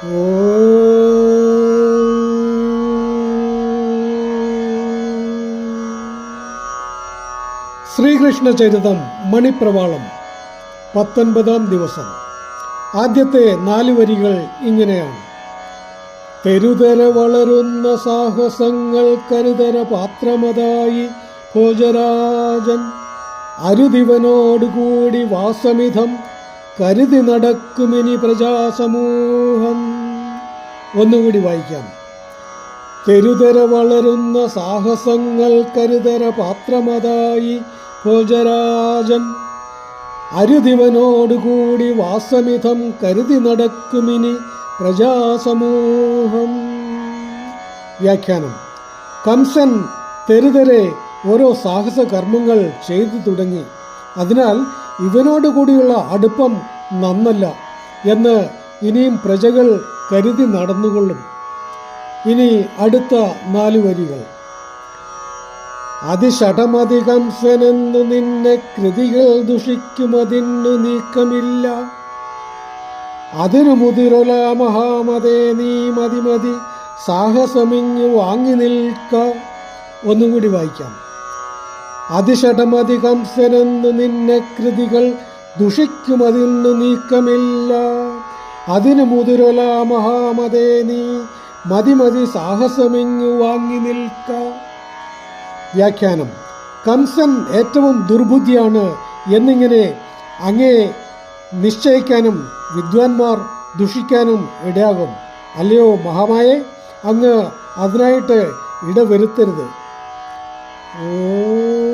ശ്രീകൃഷ്ണ ചരിതം മണിപ്രവാളം. പത്തൊൻപതാം ദിവസം. ആദ്യത്തെ നാല് വരികൾ ഇങ്ങനെയാണ്. തെരുതര വളരുന്ന സാഹസങ്ങൾ കരുതര പാത്രമതായി ഭോജരാജൻ. അരുതിവനോടുകൂടി വാസമിതം കരുതി നടക്കുമിനി പ്രജാസമൂഹം. ഒന്നുകൂടി വായിക്കാം. തെരുതര വളരുന്ന സാഹസങ്ങൾ കരുതര പാത്രമതായി ഭോജരാജൻ. അരുതിവനോടുകൂടി വാസമിതം കരുതി നടക്കുമിനി പ്രജാസമൂഹം. വ്യാഖ്യാനം. കംസൻ തെരുതരെ ഓരോ സാഹസ കർമ്മങ്ങൾ ചെയ്തു തുടങ്ങി. അതിനാൽ ഇവനോട് കൂടിയുള്ള അടുപ്പം നന്നല്ല എന്ന് ഇനിയും പ്രജകൾ കരുതി നടന്നുകൊള്ളും. ഇനി അടുത്ത നാല് വരികൾ. അതിഷഠമധികംസനെന്നു നിന്നെ കൃതികൾ ദുഷിക്കുമതിന്നു നീക്കമില്ല. അതിനു മുതിരൊല മഹാമതേ നീ മതിമതി സാഹസമിങ്ങു വാങ്ങി നിൽക്ക. ഒന്നുകൂടി വായിക്കാം. അതിഷഠമധികംസനെന്നു നിന്നെ കൃതികൾ ദുഷിക്കുമതിന്നു നീക്കമില്ല. അതിനു മുതിരൊല മഹാമതേ നീ മതി മതി സാഹസമിങ്ങു വാങ്ങി നിൽക്ക. വ്യാഖ്യാനം. കംസൻ ഏറ്റവും ദുർബുദ്ധിയാണ് എന്നിങ്ങനെ അങ്ങേ നിശ്ചയിക്കാനും വിദ്വാൻമാർ ദുഷിക്കാനും ഇടയാകും. അല്ലയോ മഹാമായെ അങ്ങ് അതിനായിട്ട് ഇടവരുത്തരുത്. ഓ.